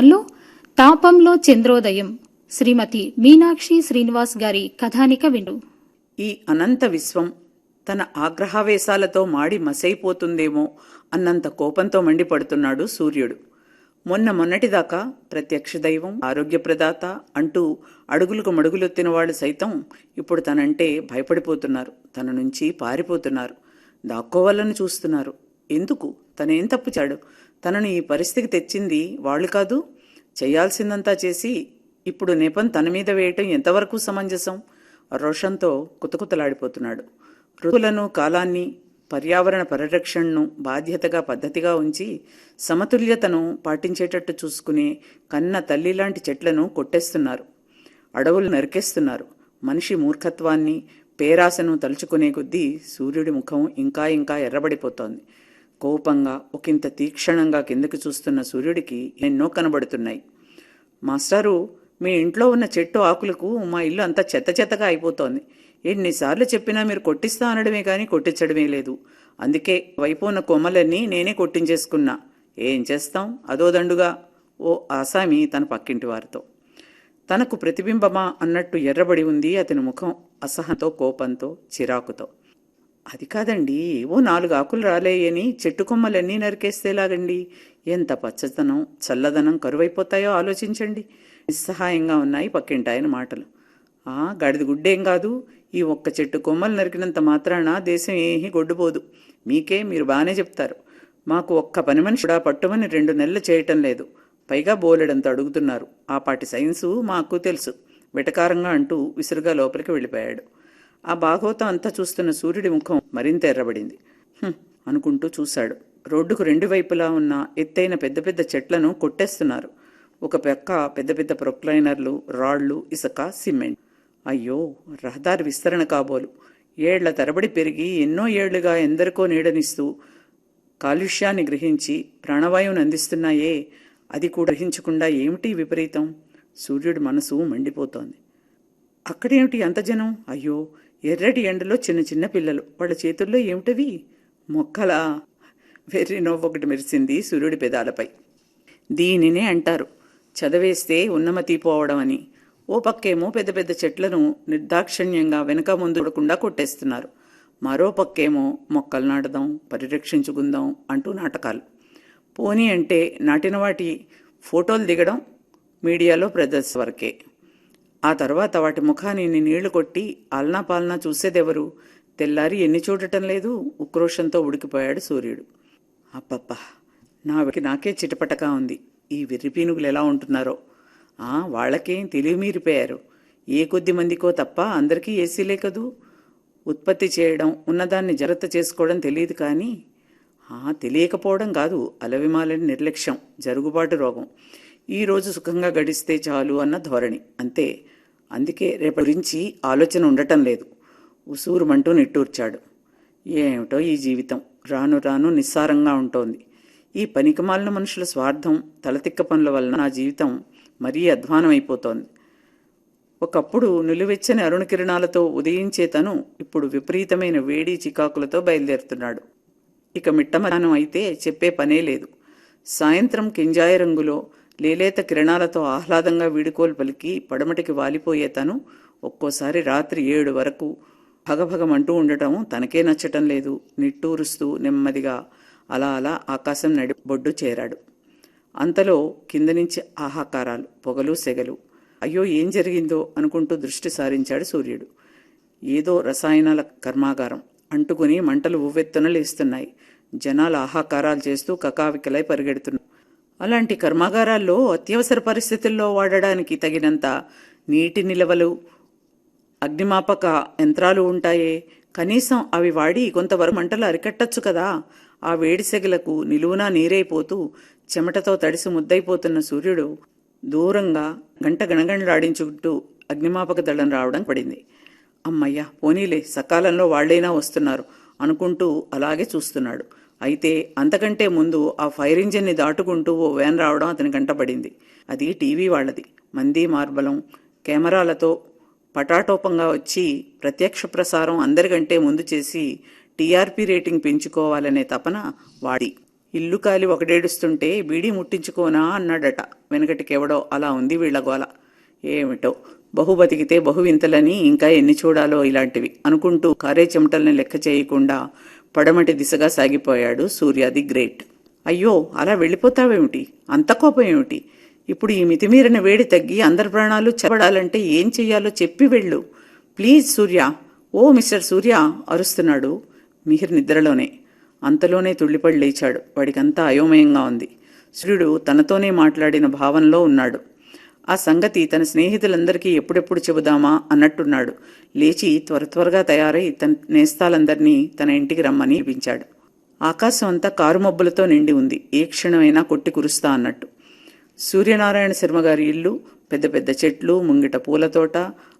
లో తాపంలో చంద్రోదయం. శ్రీమతి మీనాక్షి శ్రీనివాస్ గారి కథానిక విను ఈ అనంత విశ్వం తన ఆగ్రహావేశాలతో మాడి మసైపోతుందేమో అన్నంత కోపంతో మండిపడుతున్నాడు సూర్యుడు. మొన్న మొన్నటిదాకా ప్రత్యక్ష దైవం ఆరోగ్యప్రదాత అంటూ అడుగులకు మడుగులొత్తిన వాళ్ళు సైతం ఇప్పుడు తనంటే భయపడిపోతున్నారు. తన నుంచి పారిపోతున్నారు. దాక్కోవాలని చూస్తున్నారు. ఎందుకు? తనేం తప్పు చాడు? తనను ఈ పరిస్థితికి తెచ్చింది వాళ్ళు కాదు. చేయాల్సిందంతా చేసి ఇప్పుడు నెపం తన మీద వేయటం ఎంతవరకు సమంజసం? రోషంతో కుతకుతలాడిపోతున్నాడు. ఋతులను కాలాన్ని పర్యావరణ పరిరక్షణను బాధ్యతగా పద్ధతిగా ఉంచి సమతుల్యతను పాటించేటట్టు చూసుకునే కన్న తల్లి లాంటి చెట్లను కొట్టేస్తున్నారు. అడవులు నరికేస్తున్నారు. మనిషి మూర్ఖత్వాన్ని పేరాశను తలుచుకునే కొద్దీ సూర్యుడి ముఖం ఇంకా ఇంకా ఎర్రబడిపోతోంది. కోపంగా ఒకంత తీక్షణంగా కిందకి చూస్తున్న సూర్యుడికి ఎన్నో కనబడుతున్నాయి. మాస్టారు మీ ఇంట్లో ఉన్న చెట్టు ఆకులకు మా ఇల్లు అంతా చెత్త చెత్తగా అయిపోతోంది. ఎన్నిసార్లు చెప్పినా మీరు కొట్టిస్తా అనడమే కానీ కొట్టించడమే లేదు. అందుకే వైపు ఉన్న కొమ్మలన్నీ నేనే కొట్టించేసుకున్నా. ఏం చేస్తాం? అదో దండుగా. ఓ ఆసామి తన పక్కింటి వారితో. తనకు ప్రతిబింబమా? అన్నట్టు ఎర్రబడి ఉంది అతని ముఖం అసహంతో కోపంతో చిరాకుతో. అది కాదండి. ఏవో నాలుగు ఆకులు రాలేయని చెట్టు కొమ్మలన్నీ నరికేస్తేలాగండి. ఎంత పచ్చదనం చల్లదనం కరువైపోతాయో ఆలోచించండి. నిస్సహాయంగా ఉన్నాయి పక్కింటాయన మాటలు. ఆ గడిది గుడ్డేం కాదు. ఈ ఒక్క చెట్టు కొమ్మలు నరికినంత మాత్రాన దేశం ఏమీ గొడ్డుపోదు మీకే మీరు బాగానే చెప్తారు. మాకు ఒక్క పని మనిషి కూడా పట్టుమని రెండు నెలలు చేయటం లేదు. పైగా బోలెడంత అడుగుతున్నారు. ఆ పాటి సైన్సు మాకు తెలుసు. వెటకారంగా అంటూ విసురుగా లోపలికి వెళ్ళిపోయాడు. ఆ భాగవతం అంతా చూస్తున్న సూర్యుడి ముఖం మరింత ఎర్రబడింది. అనుకుంటూ చూశాడు. రోడ్డుకు రెండు వైపులా ఉన్న ఎత్తైన పెద్ద పెద్ద చెట్లను కొట్టేస్తున్నారు. ఒక పక్క పెద్ద పెద్ద ప్రొక్లైనర్లు రాళ్ళు ఇసుక సిమెంట్. అయ్యో రహదారి విస్తరణ కాబోలు. ఏళ్ళ తరబడి పెరిగి ఎన్నో ఏళ్ళుగా ఎందరికో నీడనిస్తూ కాలుష్యాన్ని గ్రహించి ప్రాణవాయువును అందిస్తున్నాయే. అది కూడా గ్రహించకుండా ఏమిటి విపరీతం? సూర్యుడి మనసు మండిపోతోంది. అక్కడేమిటి అంత జనం? అయ్యో ఎర్రటి ఎండలో చిన్న చిన్న పిల్లలు. వాళ్ళ చేతుల్లో ఏమిటవి? మొక్కలా. వెర్రి ఒకటి మెరిసింది సూర్యుడి పెదాలపై. దీనినే అంటారు. చదివేస్తే ఉన్నమతి పోవడం అని ఓ పక్కేమో పెద్ద పెద్ద చెట్లను నిర్దాక్షిణ్యంగా వెనక ముందు ఉండకుండా కొట్టేస్తున్నారు. మరో పక్కేమో మొక్కలు నాటదాం పరిరక్షించుకుందాం అంటూ నాటకాలు. పోనీ అంటే నాటిన వాటి ఫోటోలు దిగడం మీడియాలో ప్రదర్శ వరకే. ఆ తర్వాత వాటి ముఖాన్ని నీళ్ళు కొట్టి అల్నా పాలనా చూసేదెవరు? తెల్లారి ఎన్ని చూడటం లేదు. ఉక్రోషంతో ఉడికిపోయాడు సూర్యుడు. అబ్బబ్బా నావికి నాకే చిటపటగా ఉంది. ఈ వెర్రిపీనుగులు ఎలా ఉంటున్నారో? ఆ వాళ్ళకేం తెలివిమీరిపోయారు ఏ కొద్ది మందికో తప్ప అందరికీ ఏసీలే కదూ? ఉత్పత్తి చేయడం ఉన్నదాన్ని జాగ్రత్త చేసుకోవడం తెలియదు కానీ ఆ తెలియకపోవడం కాదు. అలవిమాలని నిర్లక్ష్యం జరుగుబాటు రోగం. ఈ రోజు సుఖంగా గడిస్తే చాలు అన్న ధోరణి. అంతే. అందుకే రేపటి గురించి ఆలోచన ఉండటం లేదు. ఉసూరుమంటూ నిట్టూర్చాడు. ఏమిటో ఈ జీవితం. రాను రాను నిస్సారంగా ఉంటోంది. ఈ పనికిమాలిన మనుషుల స్వార్థం తలతిక్క పనుల వలన నా జీవితం మరీ అధ్వానమైపోతోంది. ఒకప్పుడు నిలువెచ్చని అరుణ కిరణాలతో ఉదయించే తను ఇప్పుడు విపరీతమైన వేడి చికాకులతో బయలుదేరుతున్నాడు. ఇక మిట్టమరానం అయితే చెప్పే పనే లేదు. సాయంత్రం కింజాయ రంగులో లేలేత కిరణాలతో ఆహ్లాదంగా వీడుకోలు పలికి పడమటికి వాలిపోయే తను ఒక్కోసారి రాత్రి ఏడు వరకు భగభగమంటూ ఉండటం తనకే నచ్చటం లేదు. నిట్టూరుస్తూ నెమ్మదిగా అలా అలా ఆకాశం నడి బొడ్డు చేరాడు. అంతలో కింద నుంచి ఆహాకారాలు పొగలు సెగలు. అయ్యో ఏం జరిగిందో అనుకుంటూ దృష్టి సారించాడు సూర్యుడు. ఏదో రసాయనాల కర్మాగారం అంటుకుని మంటలు ఉవ్వెత్తున లేస్తున్నాయి. జనాలు ఆహాకారాలు చేస్తూ కకావికలై పరిగెడుతున్నారు. అలాంటి కర్మాగారాల్లో అత్యవసర పరిస్థితుల్లో వాడడానికి తగినంత నీటి నిలవలు అగ్నిమాపక యంత్రాలు ఉంటాయే. కనీసం అవి వాడి కొంతవరకు మంటలు అరికట్టచ్చు కదా. ఆ వేడి సెగలకు నిలువునా నీరైపోతూ చెమటతో తడిసి ముద్దైపోతున్న సూర్యుడు దూరంగా గంట గణగణలాడించుకుంటూ అగ్నిమాపక దళం రావడం పడింది. అమ్మయ్య పోనీలే సకాలంలో వాళ్ళైనా వస్తున్నారు అనుకుంటూ అలాగే చూస్తున్నాడు. అయితే అంతకంటే ముందు ఆ ఫైర్ ఇంజిన్ని దాటుకుంటూ ఓ వ్యాన్ రావడం అతని కంటపడింది. అది టీవీ వాళ్ళది. మంది మార్బలం. కెమెరాలతో పటాటోపంగా వచ్చి ప్రత్యక్ష ప్రసారం అందరికంటే ముందు చేసి టీఆర్పీ రేటింగ్ పెంచుకోవాలనే తపన వాడి. ఇల్లు కాలి ఒకడేడుస్తుంటే బీడీ ముట్టించుకోనా అన్నాడట. వెనకటికెవడో అలా ఉంది వీళ్ళ గోల. ఏమిటో? బహు బతికితే బహువింతలని ఇంకా ఎన్ని చూడాలో ఇలాంటివి అనుకుంటూ కారే చెమటల్ని లెక్క చేయకుండా పడమటి దిశగా సాగిపోయాడు సూర్యాది గ్రేట్. అయ్యో అలా వెళ్ళిపోతావేమిటి? అంత కోపం ఏమిటి ఇప్పుడు ఈ మితిమీరిన వేడి తగ్గి అందరి ప్రాణాలు చెప్పడాలంటే ఏం చెయ్యాలో చెప్పి వెళ్ళు. Please Surya. ఓ మిస్టర్ సూర్య అరుస్తున్నాడు మిహిర్ నిద్రలోనే. అంతలోనే తుళ్ళిపడి లేచాడు. వాడికంతా అయోమయంగా ఉంది. సూర్యుడు తనతోనే మాట్లాడిన భావనలో ఉన్నాడు. ఆ సంగతి తన స్నేహితులందరికీ ఎప్పుడెప్పుడు చెబుదామా అన్నట్టున్నాడు. లేచి త్వర త్వరగా తయారై తన నేస్తాలందరినీ తన ఇంటికి రమ్మని పిలిపించాడు. ఆకాశం అంతా కారుమబ్బులతో నిండి ఉంది. ఏ క్షణమైనా కొట్టి కురుస్తా అన్నట్టు. సూర్యనారాయణ శర్మ గారి ఇల్లు పెద్ద పెద్ద చెట్లు ముంగిట పూలతోట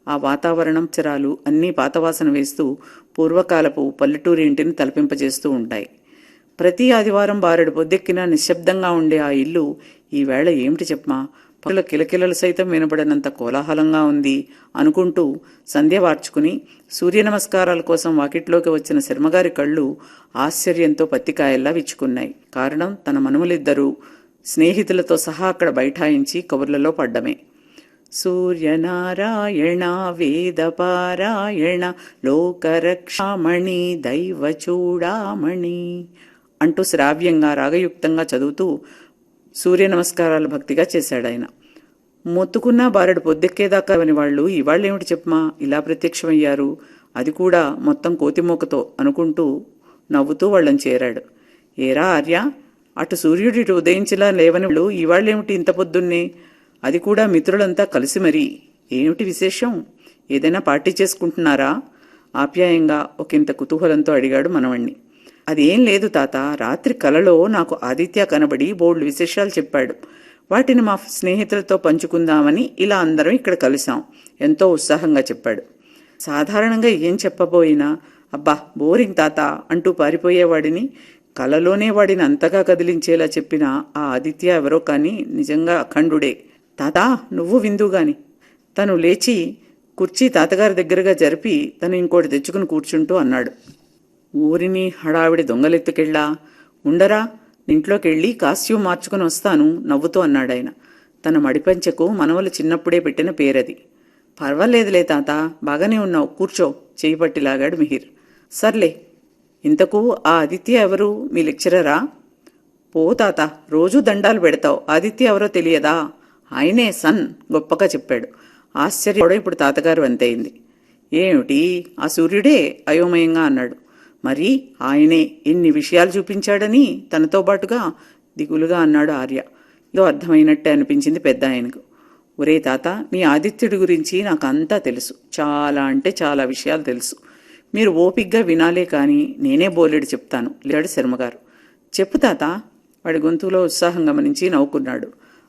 ఆ వాతావరణం చరాలు అన్నీ పాతవాసన వేస్తూ పూర్వకాలపు పల్లెటూరి ఇంటిని తలపింపజేస్తూ ఉంటాయి. ప్రతి ఆదివారం బారెడు పొద్దెక్కినా నిశ్శబ్దంగా ఉండే ఆ ఇల్లు ఈవేళ ఏమిటి చెప్పమా? పనుల కిలకిలలు సైతం వినబడినంత కోలాహలంగా ఉంది అనుకుంటూ సంధ్య వార్చుకుని సూర్య నమస్కారాల కోసం వాకిట్లోకి వచ్చిన శర్మగారి కళ్ళు ఆశ్చర్యంతో పత్తికాయల్లా విచ్చుకున్నాయి. కారణం తన మనుమలిద్దరూ స్నేహితులతో సహా అక్కడ బైఠాయించి కబుర్లలో పడ్డమే. సూర్యనారాయణ వేదపారాయణ లోకరక్షామణి దైవ చూడామణి అంటూ శ్రావ్యంగా రాగయుక్తంగా చదువుతూ సూర్య నమస్కారాలు భక్తిగా చేశాడు ఆయన. మొత్తుకున్నా బారెడు పొద్దెక్కేదాకా అని వాళ్ళు ఇవాళ్ళేమిటి చెప్పమా ఇలా ప్రత్యక్షమయ్యారు. అది కూడా మొత్తం కోతిమోకతో అనుకుంటూ నవ్వుతూ వాళ్ళని చేరాడు. ఏరా ఆర్య అటు సూర్యుడి ఇటు ఉదయించేలా లేవని వాళ్ళు ఇవాళ్ళేమిటి ఇంత పొద్దున్నే? అది కూడా మిత్రులంతా కలిసి మరి. ఏమిటి విశేషం? ఏదైనా పార్టీ చేసుకుంటున్నారా? ఆప్యాయంగా ఒకంత కుతూహలంతో అడిగాడు మనవణ్ణి. అదేం లేదు తాత. రాత్రి కలలో నాకు ఆదిత్య కనబడి బోల్డ్ విశేషాలు చెప్పాడు. వాటిని మా స్నేహితులతో పంచుకుందామని ఇలా అందరం ఇక్కడ కలిసాం ఎంతో ఉత్సాహంగా చెప్పాడు. సాధారణంగా ఏం చెప్పబోయినా అబ్బా బోరింగ్ తాత అంటూ పారిపోయేవాడిని కలలోనే వాడిని అంతగా కదిలించేలా చెప్పిన ఆ ఆదిత్య ఎవరో కానీ నిజంగా అఖండుడే. తాతా నువ్వు విందుగాని తను లేచి కుర్చీ తాతగారి దగ్గరగా జరిపి తను ఇంకోటి తెచ్చుకుని కూర్చుంటూ అన్నాడు. ఊరిని హడావిడి దొంగలెత్తుకెళ్ళా. ఉండరా ఇంట్లోకెళ్ళి కాస్ట్యూమ్ మార్చుకుని వస్తాను నవ్వుతూ అన్నాడాయన. తన మడిపంచెకు మనవలు చిన్నప్పుడే పెట్టిన పేరది. పర్వాలేదులే తాత బాగానే ఉన్నావు కూర్చో చేయి లాగాడు మిహిర్. సర్లే ఇంతకు ఆ ఆదిత్య ఎవరు మీ లెక్చరరా? పో తాత రోజూ దండాలు పెడతావు ఆదిత్య ఎవరో తెలియదా? ఆయనే సన్ గొప్పగా చెప్పాడు. ఆశ్చర్యపడ ఇప్పుడు తాతగారు అంతయింది. ఏమిటి? ఆ సూర్యుడే అయోమయంగా అన్నాడు. మరి ఆయనే ఎన్ని విషయాలు చూపించాడని తనతో పాటుగా దిగులుగా అన్నాడు ఆర్య. ఏదో అర్థమైనట్టే అనిపించింది పెద్ద ఆయనకు. ఒరే తాత మీ ఆదిత్యుడి గురించి నాకు అంతా తెలుసు. చాలా అంటే చాలా విషయాలు తెలుసు. మీరు ఓపిగ్గా వినాలే కానీ నేనే బోలెడు చెప్తాను లేడు శర్మగారు. చెప్పు తాత. వాడి గొంతులో ఉత్సాహం గమనించి నవ్వుకున్నాడు.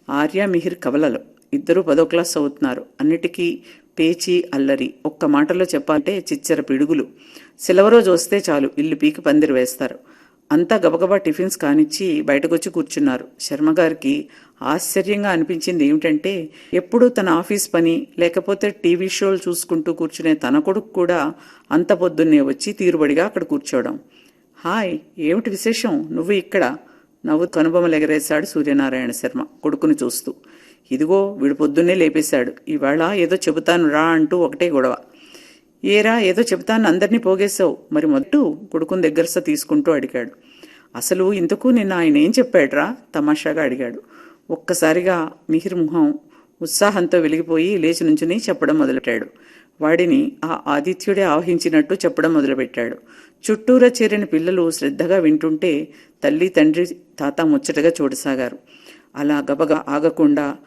ఆర్య మిహిర్ కవలలు. ఇద్దరూ పదో క్లాస్ చదువుతున్నారు. అన్నిటికీ పేచి అల్లరి. ఒక్క మాటలో చెప్పాలంటే చిచ్చర పిడుగులు. సెలవురోజు వస్తే చాలు ఇల్లు పీకి పందిరి వేస్తారు. అంతా గబగబా టిఫిన్స్ కానిచ్చి బయటకొచ్చి కూర్చున్నారు. శర్మగారికి ఆశ్చర్యంగా అనిపించింది ఏమిటంటే ఎప్పుడూ తన ఆఫీస్ పని లేకపోతే టీవీ షోలు చూసుకుంటూ కూర్చునే తన కొడుకు కూడా అంత పొద్దున్నే వచ్చి తీరుబడిగా అక్కడ కూర్చోవడం. హాయ్ ఏమిటి విశేషం? నువ్వు ఇక్కడ? నవ్వు కనుబొమ్మలెగరేశాడు సూర్యనారాయణ శర్మ కొడుకుని చూస్తూ. ఇదిగో వీడు పొద్దున్నే లేపేశాడు. ఇవాళ ఏదో చెబుతాను రా అంటూ ఒకటే గొడవ. ఏరా ఏదో చెబుతాను అందరినీ పోగేశావు. మరి మొదటు కొడుకుని దగ్గరస తీసుకుంటూ అడిగాడు. అసలు ఇంతకు నిన్న ఆయన ఏం చెప్పాడ్రా? తమాషాగా అడిగాడు. ఒక్కసారిగా మిహిర్ ముఖం ఉత్సాహంతో వెలిగిపోయి లేచి నుంచుని చెప్పడం మొదలెట్టాడు వాడిని ఆ ఆదిత్యుడే ఆవహించినట్టు చెప్పడం మొదలుపెట్టాడు. చుట్టూరా చేరిన పిల్లలు శ్రద్ధగా వింటుంటే తల్లి తండ్రి తాత ముచ్చటగా చూడసాగారు. అలా గబగ ఆగకుండా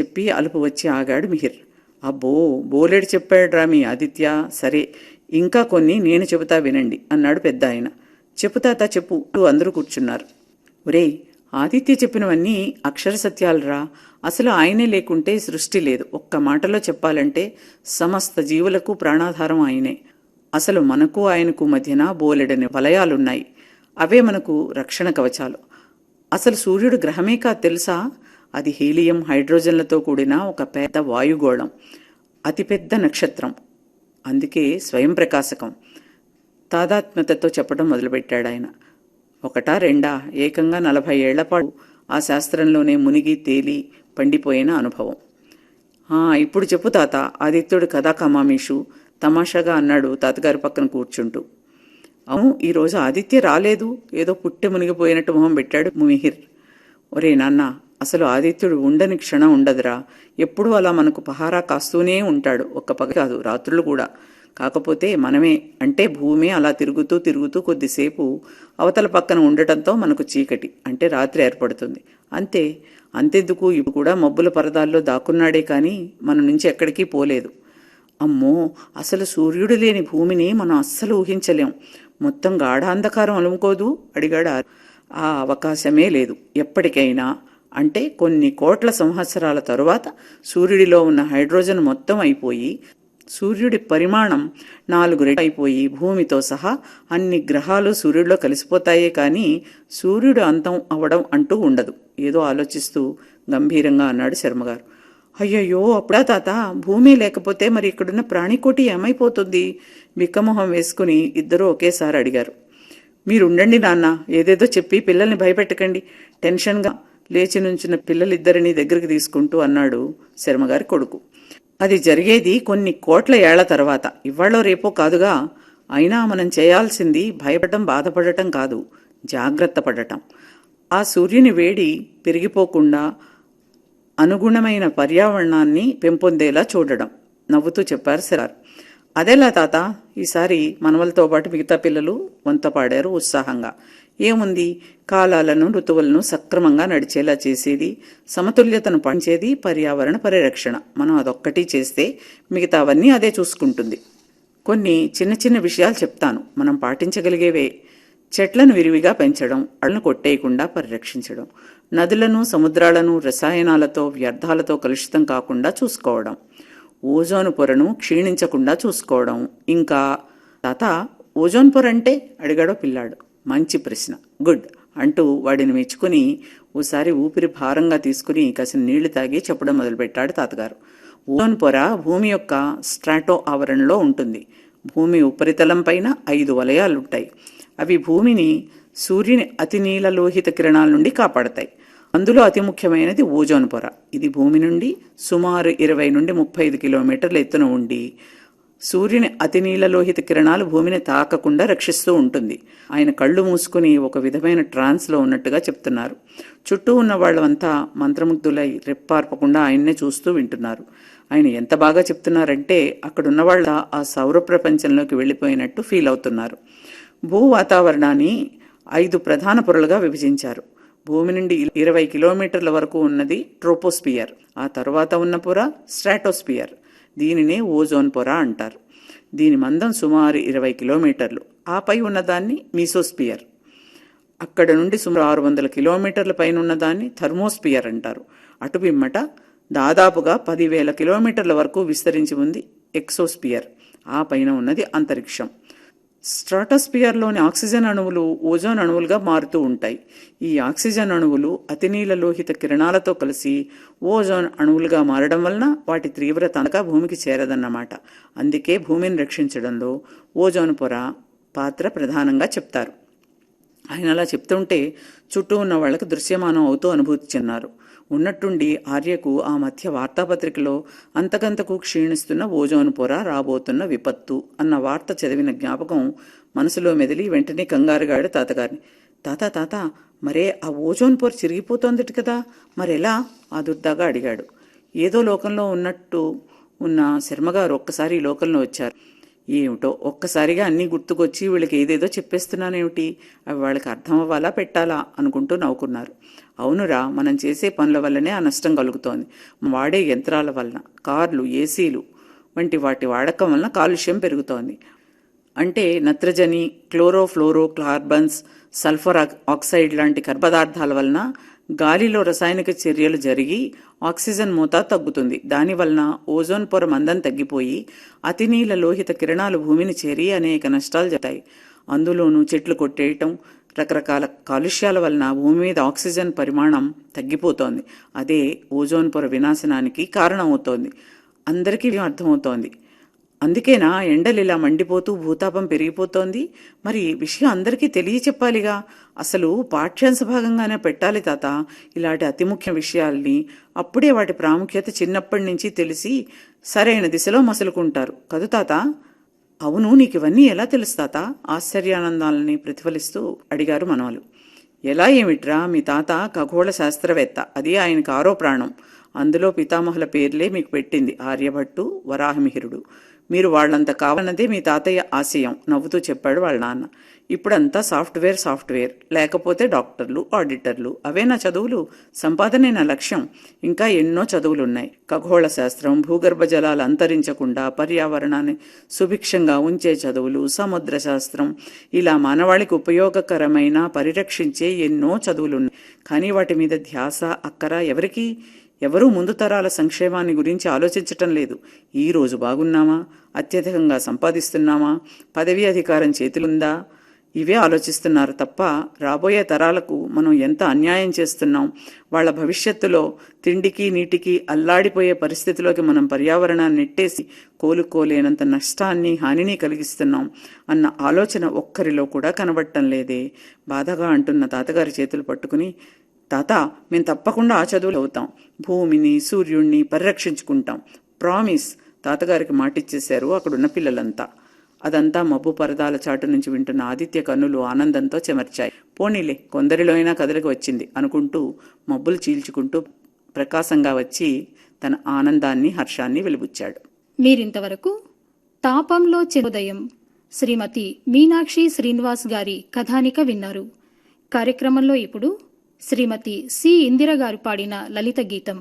చెప్పి అలుపు వచ్చి ఆగాడు మిహిర్. అబ్బో బోలెడు చెప్పాడురా మీ ఆదిత్య సరే ఇంకా కొన్ని నేను చెబుతా వినండి అన్నాడు పెద్ద ఆయన చెప్పు చెప్పు అందరూ కూర్చున్నారు. ఒరేయ్ ఆదిత్య చెప్పినవన్నీ అక్షర సత్యాలురా. అసలు ఆయనే లేకుంటే సృష్టి లేదు. ఒక్క మాటలో చెప్పాలంటే సమస్త జీవులకు ప్రాణాధారం ఆయనే. అసలు మనకు ఆయనకు మధ్యన బోలెడని వలయాలున్నాయి. అవే మనకు రక్షణ కవచాలు. అసలు సూర్యుడు గ్రహమే కాదు తెలుసా? అది హీలియం హైడ్రోజన్లతో కూడిన ఒక పెద్ద వాయుగోళం. అతిపెద్ద నక్షత్రం. అందుకే స్వయం ప్రకాశకం. తాదాత్మ్యతతో చెప్పడం మొదలుపెట్టాడు ఆయన. ఒకటా రెండా? ఏకంగా నలభై ఏళ్ళపాటు ఆ శాస్త్రంలోనే మునిగి తేలి పండిపోయిన అనుభవం. ఇప్పుడు చెప్పు తాత. ఆదిత్యుడు కథా కమామీషు? తమాషాగా అన్నాడు తాతగారి పక్కన కూర్చుంటూ. అవును ఈరోజు ఆదిత్య రాలేదు. ఏదో పుట్టె మునిగిపోయినట్టు మొహం పెట్టాడు మిహిర్ ఒరే నాన్న అసలు ఆదిత్యుడు ఉండని క్షణం ఉండదురా. ఎప్పుడూ అలా మనకు పహారా కాస్తూనే ఉంటాడు. ఒక్క పగ కాదు రాత్రులు కూడా. కాకపోతే మనమే అంటే భూమి అలా తిరుగుతూ తిరుగుతూ కొద్దిసేపు అవతల పక్కన ఉండటంతో మనకు చీకటి అంటే రాత్రి ఏర్పడుతుంది. అంతే అంతెందుకు? ఇప్పుడు కూడా మబ్బుల పరదాల్లో దాక్కున్నాడే కానీ మన నుంచి ఎక్కడికి పోలేదు. అమ్మో అసలు సూర్యుడు లేని భూమిని మనం అస్సలు ఊహించలేం. మొత్తం గాఢాంధకారం అలుముకోదు అడిగాడు ఆ- ఆ అవకాశమే లేదు. ఎప్పటికైనా అంటే కొన్ని కోట్ల సంవత్సరాల తరువాత సూర్యుడిలో ఉన్న హైడ్రోజన్ మొత్తం అయిపోయి సూర్యుడి పరిమాణం నాలుగు రెట్లు అయిపోయి భూమితో సహా అన్ని గ్రహాలు సూర్యుడిలో కలిసిపోతాయే కానీ సూర్యుడు అంతం అవడం అంటూ ఉండదు. ఏదో ఆలోచిస్తూ గంభీరంగా అన్నాడు శర్మగారు అయ్యయ్యో అప్పుడా తాత? భూమి లేకపోతే మరి ఇక్కడున్న ప్రాణికోటి ఏమైపోతుంది? బిక్కమొహం వేసుకుని ఇద్దరూ ఒకేసారి అడిగారు. మీరు ఉండండి నాన్న ఏదేదో చెప్పి పిల్లల్ని భయపెట్టకండి. టెన్షన్గా లేచి నుంచిన పిల్లలిద్దరిని దగ్గరికి తీసుకుంటూ అన్నాడు శర్మగారి కొడుకు. అది జరిగేది కొన్ని కోట్ల ఏళ్ళ తర్వాత. ఇవాళో రేపో కాదుగా. అయినా మనం చేయాల్సింది భయపడటం బాధపడటం కాదు. జాగ్రత్త పడటం. ఆ సూర్యుని వేడి పెరిగిపోకుండా అనుగుణమైన పర్యావరణాన్ని పెంపొందేలా చూడడం. నవ్వుతూ చెప్పారు సరార్ అదేలా తాత ఈసారి మనవలతో పాటు మిగతా పిల్లలు వంత పాడారు ఉత్సాహంగా. ఏముంది? కాలాలను ఋతువులను సక్రమంగా నడిచేలా చేసేది. సమతుల్యతను పంచేది పర్యావరణ పరిరక్షణ. మనం అదొక్కటి చేస్తే మిగతావన్నీ అదే చూసుకుంటుంది. కొన్ని చిన్న చిన్న విషయాలు చెప్తాను. మనం పాటించగలిగేవే. చెట్లను విరివిగా పెంచడం అళ్ళను కొట్టేయకుండా పరిరక్షించడం నదులను సముద్రాలను రసాయనాలతో వ్యర్థాలతో కలుషితం కాకుండా చూసుకోవడం ఓజోన్ పొరను క్షీణించకుండా చూసుకోవడం. ఇంకా తాత ఓజోన్ పొర అంటే అడిగాడో పిల్లాడు. మంచి ప్రశ్న. గుడ్ అంటూ వాడిని మెచ్చుకుని ఓసారి ఊపిరి భారంగా తీసుకుని కాసిన నీళ్ళు తాగి చెప్పడం మొదలుపెట్టాడు తాతగారు. ఓజోన్ పొర భూమి యొక్క స్ట్రాటో ఆవరణలో ఉంటుంది. భూమి ఉపరితలం పైన ఐదు వలయాలుంటాయి. అవి భూమిని సూర్యుని అతి నీలలోహిత కిరణాల నుండి కాపాడతాయి. అందులో అతి ముఖ్యమైనది ఓజోన్ పొర. ఇది భూమి నుండి సుమారు ఇరవై నుండి ముప్పై ఐదు కిలోమీటర్ల ఎత్తున ఉండి సూర్యుని అతి నీలలోహిత కిరణాలు భూమిని తాకకుండా రక్షిస్తూ ఉంటుంది. ఆయన కళ్ళు మూసుకుని ఒక విధమైన ట్రాన్స్లో ఉన్నట్టుగా చెప్తున్నారు. చుట్టూ ఉన్న వాళ్ళంతా మంత్రముగ్ధులై రెప్పార్పకుండా ఆయన్నే చూస్తూ వింటున్నారు. ఆయన ఎంత బాగా చెప్తున్నారంటే అక్కడున్న వాళ్ళ ఆ సౌర ప్రపంచంలోకి వెళ్ళిపోయినట్టు ఫీల్ అవుతున్నారు. భూ వాతావరణాన్ని ఐదు ప్రధాన పొరలుగా విభజించారు. భూమి నుండి ఇరవై కిలోమీటర్ల వరకు ఉన్నది ట్రోపోస్పియర్ ఆ తర్వాత ఉన్న పొర స్ట్రాటోస్పియర్ దీనినే ఓజోన్ పొర అంటారు. దీని మందం సుమారు ఇరవై కిలోమీటర్లు. ఆపై ఉన్నదాన్ని మీసోస్పియర్. అక్కడ నుండి సుమారు ఆరు వందల కిలోమీటర్ల పైన ఉన్నదాన్ని థర్మోస్పియర్ అంటారు. అటు పిమ్మట దాదాపుగా పదివేల కిలోమీటర్ల వరకు విస్తరించి ఉంది ఎక్సోస్పియర్. ఆ పైన ఉన్నది అంతరిక్షం. స్ట్రాటోస్పియర్లోని ఆక్సిజన్ అణువులు ఓజోన్ అణువులుగా మారుతూ ఉంటాయి. ఈ ఆక్సిజన్ అణువులు అతినీల లోహిత కిరణాలతో కలిసి ఓజోన్ అణువులుగా మారడం వలన వాటి తీవ్రత అనగా భూమికి చేరదన్నమాట. అందుకే భూమిని రక్షించడంలో ఓజోన్ పొర పాత్ర ప్రధానంగా చెప్తారు. ఆయన అలా చెప్తుంటే చుట్టూ ఉన్న వాళ్ళకి దృశ్యమానం అవుతూ అనుభూతి చెందారు. ఉన్నట్టుండి ఆర్యకు ఆ మధ్య వార్తాపత్రికలో అంతకంతకు క్షీణిస్తున్న ఓజోన్ పొర రాబోతున్న విపత్తు అన్న వార్త చదివిన జ్ఞాపకం మనసులో మెదిలి వెంటనే కంగారుగాడు తాతగారిని. తాత తాత మరే ఆ ఓజోన్ పొర చిరిగిపోతోందట కదా మరెలా? ఆదుర్దాగా అడిగాడు. ఏదో లోకంలో ఉన్నట్టు ఉన్న శర్మగారు ఒక్కసారి ఈ లోకంలో వచ్చారు. ఏమిటో ఒక్కసారిగా అన్నీ గుర్తుకొచ్చి వీళ్ళకి ఏదేదో చెప్పేస్తున్నానేమిటి? అవి వాళ్ళకి అర్థం అవ్వాలా పెట్టాలా అనుకుంటూ నవ్వుకున్నారు. అవునురా మనం చేసే పనుల వల్లనే ఆ నష్టం కలుగుతోంది. వాడే యంత్రాల వలన కార్లు ఏసీలు వంటి వాటి వాడకం వలన కాలుష్యం పెరుగుతోంది. అంటే నత్రజని క్లోరోఫ్లోరో కార్బన్స్ సల్ఫర్ ఆక్- ఆక్సైడ్ లాంటి కర్బదార్థాల వలన గాలిలో రసాయనిక చర్యలు జరిగి ఆక్సిజన్ మోతాదు తగ్గుతుంది. దానివలన ఓజోన్ పొర మందం తగ్గిపోయి అతినీల లోహిత కిరణాలు భూమిని చేరి అనేక నష్టాలు జరుగుతాయి. అందులోనూ చెట్లు కొట్టేయటం రకరకాల కాలుష్యాల వలన భూమి మీద ఆక్సిజన్ పరిమాణం తగ్గిపోతోంది. అదే ఓజోన్ పొర వినాశనానికి కారణమవుతోంది. అందరికీ అర్థమవుతోంది. అందుకేనా ఇలా మండిపోతూ భూతాపం పెరిగిపోతోంది? మరి ఈ విషయం అందరికీ తెలియచెప్పాలిగా. అసలు పాఠ్యాంశ భాగంగానే పెట్టాలి తాత ఇలాంటి అతి ముఖ్య విషయాల్ని. అప్పుడే వాటి ప్రాముఖ్యత చిన్నప్పటి నుంచి తెలిసి సరైన దిశలో మసులుకుంటారు. కదు తాత? అవును నీకు ఇవన్నీ ఎలా తెలుసు తాత? ఆశ్చర్యానందాలని ప్రతిఫలిస్తూ అడిగారు మనవలు. ఎలా ఏమిట్రా మీ తాత ఖగోళ శాస్త్రవేత్త? అది ఆయనకు ఆరో ప్రాణం. అందులో పితామహుల పేర్లే మీకు పెట్టింది ఆర్యభట్టు వరాహమిహిరుడు. మీరు వాళ్ళంత కావాలన్నదే మీ తాతయ్య ఆశయం నవ్వుతూ చెప్పాడు వాళ్ళ నాన్న. ఇప్పుడంతా సాఫ్ట్వేర్ సాఫ్ట్వేర్. లేకపోతే డాక్టర్లు ఆడిటర్లు. అవే నా చదువులు. సంపాదనే నా లక్ష్యం. ఇంకా ఎన్నో చదువులున్నాయి. ఖగోళ శాస్త్రం భూగర్భ జలాలు అంతరించకుండా పర్యావరణాన్ని సుభిక్షంగా ఉంచే చదువులు సముద్ర శాస్త్రం. ఇలా మానవాళికి ఉపయోగకరమైన పరిరక్షించే ఎన్నో చదువులున్నాయి. కానీ వాటి మీద ధ్యాస అక్కర ఎవరికి ఎవరూ ముందు తరాల సంక్షేమాన్ని గురించి ఆలోచించటం లేదు. ఈ రోజు బాగున్నామా? అత్యధికంగా సంపాదిస్తున్నామా? పదవీ అధికారం చేతులుందా? ఇవే ఆలోచిస్తున్నారు తప్ప రాబోయే తరాలకు మనం ఎంత అన్యాయం చేస్తున్నాం? వాళ్ళ భవిష్యత్తులో తిండికి నీటికి అల్లాడిపోయే పరిస్థితిలోకి మనం పర్యావరణాన్ని నెట్టేసి కోలుకోలేనంత నష్టాన్ని హానిని కలిగిస్తున్నాం అన్న ఆలోచన ఒక్కరిలో కూడా కనబడటం లేదే. బాధగా అంటున్న తాతగారి చేతులు పట్టుకుని తాత మేము తప్పకుండా ఆ చదువులు అవుతాం. భూమిని సూర్యుణ్ణి పరిరక్షించుకుంటాం. ప్రామిస్ తాతగారికి మాటిచ్చేశారు అక్కడున్న పిల్లలంతా. అదంతా మబ్బు పరదాల చాటు నుంచి వింటున్న ఆదిత్య కన్నులు ఆనందంతో చెమర్చాయి. పోనీలే కొందరిలో అయినా కదలికి వచ్చింది అనుకుంటూ మబ్బులు చీల్చుకుంటూ ప్రకాశంగా వచ్చి తన ఆనందాన్ని హర్షాన్ని వెలిబుచ్చాడు. మీరింతవరకు తాపంలో చిరుదయం శ్రీమతి మీనాక్షి శ్రీనివాస్ గారి కథానిక విన్నారు. కార్యక్రమంలో ఇప్పుడు శ్రీమతి సి. ఇందిర గారు పాడిన లలిత గీతం.